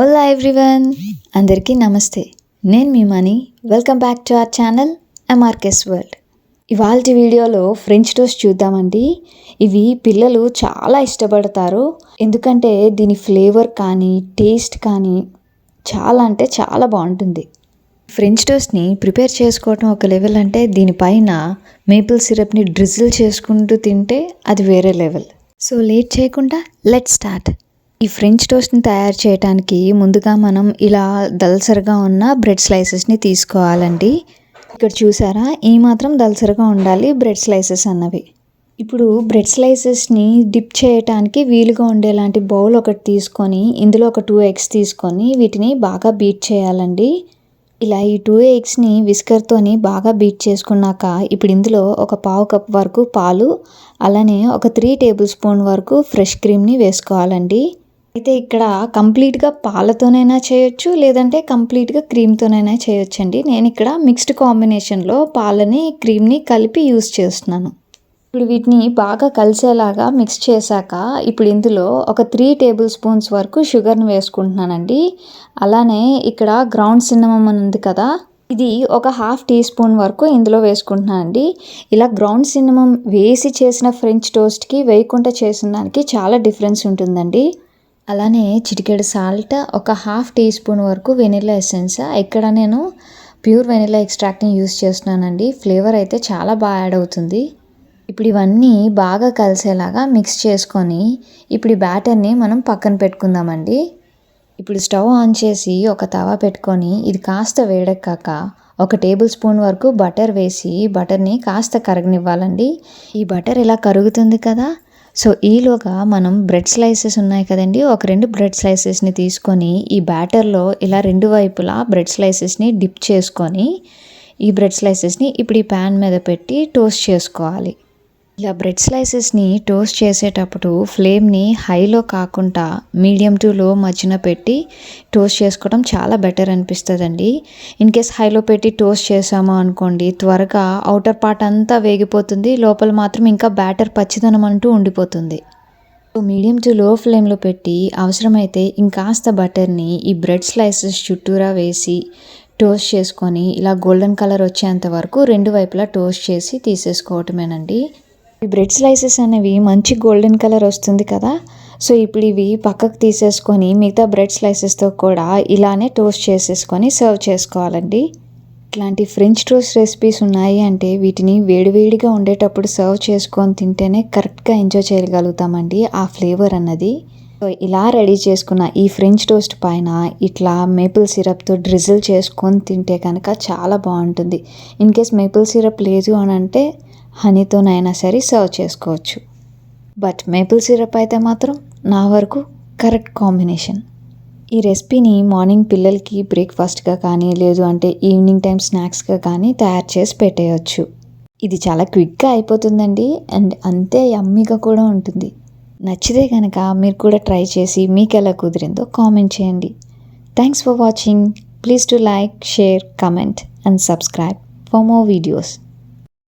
Ola everyone అందరికీ నమస్తే. నేను మీ Mani. Welcome back to our channel MRK's world ఇవాళ వీడియోలో ఫ్రెంచ్ టోస్ట్ చూద్దామండి. ఇవి పిల్లలు చాలా ఇష్టపడతారు. ఎందుకంటే దీని ఫ్లేవర్ కానీ టేస్ట్ కానీ చాలా అంటే చాలా బాగుంటుంది. ఫ్రెంచ్ టోస్ట్ని ప్రిపేర్ చేసుకోవటం ఒక లెవెల్ అంటే దీనిపైన మేపుల్ సిరప్ని డ్రిజిల్ చేసుకుంటూ తింటే అది వేరే లెవెల్ సో లేట్ చేయకుండా లెట్ స్టార్ట్ ఈ ఫ్రెంచ్ టోస్ట్ని తయారు చేయడానికి ముందుగా మనం ఇలా దల్సరగా ఉన్న బ్రెడ్ స్లైసెస్ని తీసుకోవాలండి. ఇక్కడ చూసారా? ఈ మాత్రం దల్సరగా ఉండాలి బ్రెడ్ స్లైసెస్ అన్నవి. ఇప్పుడు బ్రెడ్ స్లైసెస్ని డిప్ చేయటానికి వీలుగా ఉండేలాంటి బౌల్ ఒకటి తీసుకొని ఇందులో ఒక టూ ఎగ్స్ తీసుకొని వీటిని బాగా బీట్ చేయాలండి. ఇలా ఈ టూ ఎగ్స్ని విస్కర్తోని బాగా బీట్ చేసుకున్నాక ఇప్పుడు ఇందులో ఒక పావు కప్ వరకు పాలు అలానే ఒక త్రీ టేబుల్ స్పూన్ వరకు ఫ్రెష్ క్రీమ్ని వేసుకోవాలండి. అయితే ఇక్కడ కంప్లీట్గా పాలతోనైనా చేయొచ్చు లేదంటే కంప్లీట్గా క్రీమ్తోనైనా చేయొచ్చండి. నేను ఇక్కడ మిక్స్డ్ కాంబినేషన్లో పాలని క్రీమ్ని కలిపి యూస్ చేస్తున్నాను. ఇప్పుడు వీటిని బాగా కలిసేలాగా మిక్స్ చేశాక ఇప్పుడు ఇందులో ఒక త్రీ టేబుల్ స్పూన్స్ వరకు షుగర్ని వేసుకుంటున్నానండి. అలానే ఇక్కడ గ్రౌండ్ సిన్నమం ఉంది కదా ఇది ఒక హాఫ్ టీ స్పూన్ వరకు ఇందులో వేసుకుంటున్నానండి. ఇలా గ్రౌండ్ సిన్నమం వేసి చేసిన ఫ్రెంచ్ టోస్ట్కి వేయకుండా చేసిన దానికి చాలా డిఫరెన్స్ ఉంటుందండి. అలానే చిటికెడు సాల్ట్ ఒక హాఫ్ టీ స్పూన్ వరకు వెనిలా ఎసెన్స్. ఇక్కడ నేను ప్యూర్ వెనిలా ఎక్స్ట్రాక్ట్ని యూస్ చేస్తున్నానండి. ఫ్లేవర్ అయితే చాలా బాగా యాడ్ అవుతుంది. ఇప్పుడు ఇవన్నీ బాగా కలిసేలాగా మిక్స్ చేసుకొని ఇప్పుడు ఈ బ్యాటర్ని మనం పక్కన పెట్టుకుందామండి. ఇప్పుడు స్టవ్ ఆన్ చేసి ఒక తవా పెట్టుకొని ఇది కాస్త వేడెక్కాక ఒక టేబుల్ స్పూన్ వరకు బటర్ వేసి బటర్ని కాస్త కరగనివ్వాలండి. ఈ బటర్ ఇలా కరుగుతుంది కదా సో ఈలోగా మనం బ్రెడ్ స్లైసెస్ ఉన్నాయి కదండి ఒక రెండు బ్రెడ్ స్లైసెస్ని తీసుకొని ఈ బ్యాటర్లో ఇలా రెండు వైపులా బ్రెడ్ స్లైసెస్ని డిప్ చేసుకొని ఈ బ్రెడ్ స్లైసెస్ని ఇప్పుడు ఈ ప్యాన్ మీద పెట్టి టోస్ట్ చేసుకోవాలి. ఇలా బ్రెడ్ స్లైసెస్ని టోస్ట్ చేసేటప్పుడు ఫ్లేమ్ని హైలో కాకుండా మీడియం టు లో మధ్యన పెట్టి టోస్ట్ చేసుకోవడం చాలా బెటర్ అనిపిస్తుందండి. ఇన్ కేస్ హైలో పెట్టి టోస్ట్ చేసాము అనుకోండి త్వరగా అవుటర్ పార్ట్ అంతా వేగిపోతుంది లోపల మాత్రం ఇంకా బ్యాటర్ పచ్చిదనం అంటూ ఉండిపోతుంది. మీడియం టు లో ఫ్లేమ్లో పెట్టి అవసరమైతే ఇంకాస్త బటర్ని ఈ బ్రెడ్ స్లైసెస్ చుట్టూరా వేసి టోస్ట్ చేసుకొని ఇలా గోల్డెన్ కలర్ వచ్చేంత వరకు రెండు వైపులా టోస్ట్ చేసి తీసేసుకోవటమేనండి. ఈ బ్రెడ్ స్లైసెస్ అనేవి మంచి గోల్డెన్ కలర్ వస్తుంది కదా. సో ఇప్పుడు ఇవి పక్కకు తీసేసుకొని మిగతా బ్రెడ్ స్లైసెస్తో కూడా ఇలానే టోస్ట్ చేసేసుకొని సర్వ్ చేసుకోవాలండి. ఇట్లాంటి ఫ్రెంచ్ టోస్ట్ రెసిపీస్ ఉన్నాయి అంటే వీటిని వేడివేడిగా ఉండేటప్పుడు సర్వ్ చేసుకొని తింటేనే కరెక్ట్గా ఎంజాయ్ చేయగలుగుతామండి ఆ ఫ్లేవర్ అన్నది. సో ఇలా రెడీ చేసుకున్న ఈ ఫ్రెంచ్ టోస్ట్ పైన ఇట్లా మేపుల్ సిరప్తో డ్రిజిల్ చేసుకొని తింటే కనుక చాలా బాగుంటుంది. ఇన్ కేస్ మేపుల్ సిరప్ లేదు అని అంటే హనీతోనైనా సరే సర్వ్ చేసుకోవచ్చు. బట్ మేపుల్ సిరప్ అయితే మాత్రం నా వరకు కరెక్ట్ కాంబినేషన్ ఈ రెసిపీని మార్నింగ్ పిల్లలకి బ్రేక్ఫాస్ట్గా కానీ లేదు అంటే ఈవినింగ్ టైం స్నాక్స్గా కానీ తయారు చేసి పెట్టేయచ్చు. ఇది చాలా క్విక్గా అయిపోతుందండి. అండ్ అంతే యమ్మీగా కూడా ఉంటుంది. నచ్చితే కనుక మీరు కూడా ట్రై చేసి మీకు ఎలా కుదిరిందో కామెంట్ చేయండి. Thanks for watching please to like share comment and subscribe for more videos